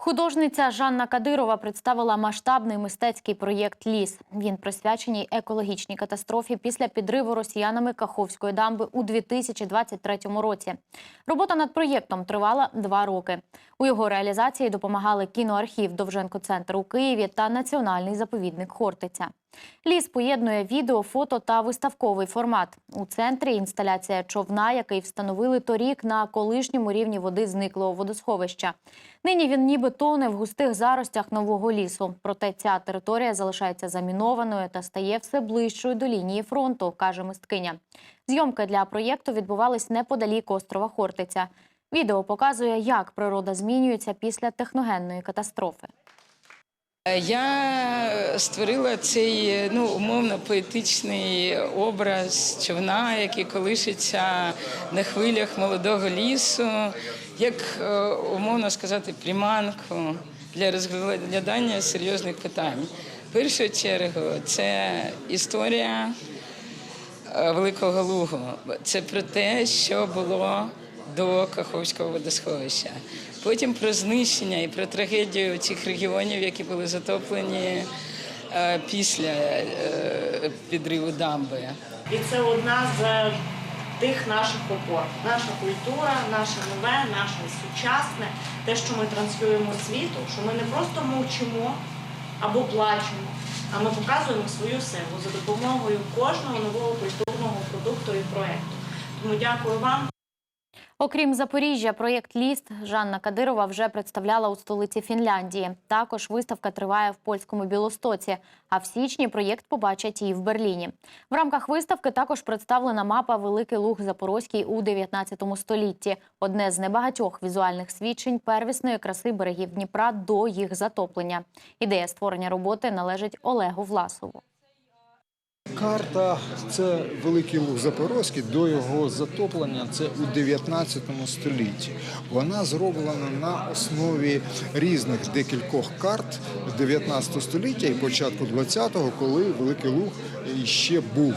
Художниця Жанна Кадирова представила масштабний мистецький проєкт Ліс. Він присвячений екологічній катастрофі після підриву росіянами Каховської дамби у 2023 році. Робота над проєктом тривала два роки. У його реалізації допомагали кіноархів Довженко Центр у Києві та Національний заповідник Хортиця. Ліс поєднує відео, фото та виставковий формат. У центрі інсталяція човна, який встановили торік на колишньому рівні води зниклого водосховища. Нині він ніби тоне в густих заростях нового лісу. Проте ця територія залишається замінованою та стає все ближчою до лінії фронту, каже мисткиня. Зйомки для проєкту відбувались неподалік острова Хортиця. Відео показує, як природа змінюється після техногенної катастрофи. Я створила цей ну умовно поетичний образ човна, який колишиться на хвилях молодого лісу, як е, умовно сказати, приманку для розглядання серйозних питань. В першу чергу це історія е, Великого Лугу. Це про те, що було до Каховського водосховища. Потім про знищення і про трагедію цих регіонів, які були затоплені е, після е, підриву дамби. І це одна з тих наших опор. Наша культура, наше нове, наше сучасне, те, що ми транслюємо світу, що ми не просто мовчимо або плачемо, а ми показуємо свою силу за допомогою кожного нового культурного продукту і проекту. Тому дякую вам. Окрім Запоріжжя, проєкт Ліст Жанна Кадирова вже представляла у столиці Фінляндії. Також виставка триває в польському Білостоці. А в січні проєкт побачать і в Берліні. В рамках виставки також представлена мапа Великий Луг Запорозький у 19 столітті. Одне з небагатьох візуальних свідчень первісної краси берегів Дніпра до їх затоплення. Ідея створення роботи належить Олегу Власову. Карта це Великий Луг Запорозький до його затоплення. Це у 19 столітті. Вона зроблена на основі різних декількох карт 19 століття і початку 20-го, коли Великий Луг ще був.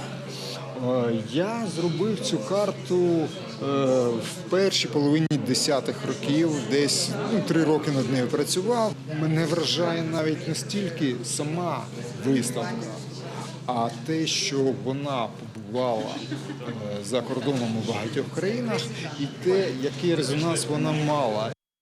Е, Я зробив цю карту е, в першій половині 10-х років, десь ну, три роки над нею працював. Мене вражає навіть не стільки сама виставка, а те, що вона побувала е, за кордоном у багатьох країнах, і те, який резонанс вона мала.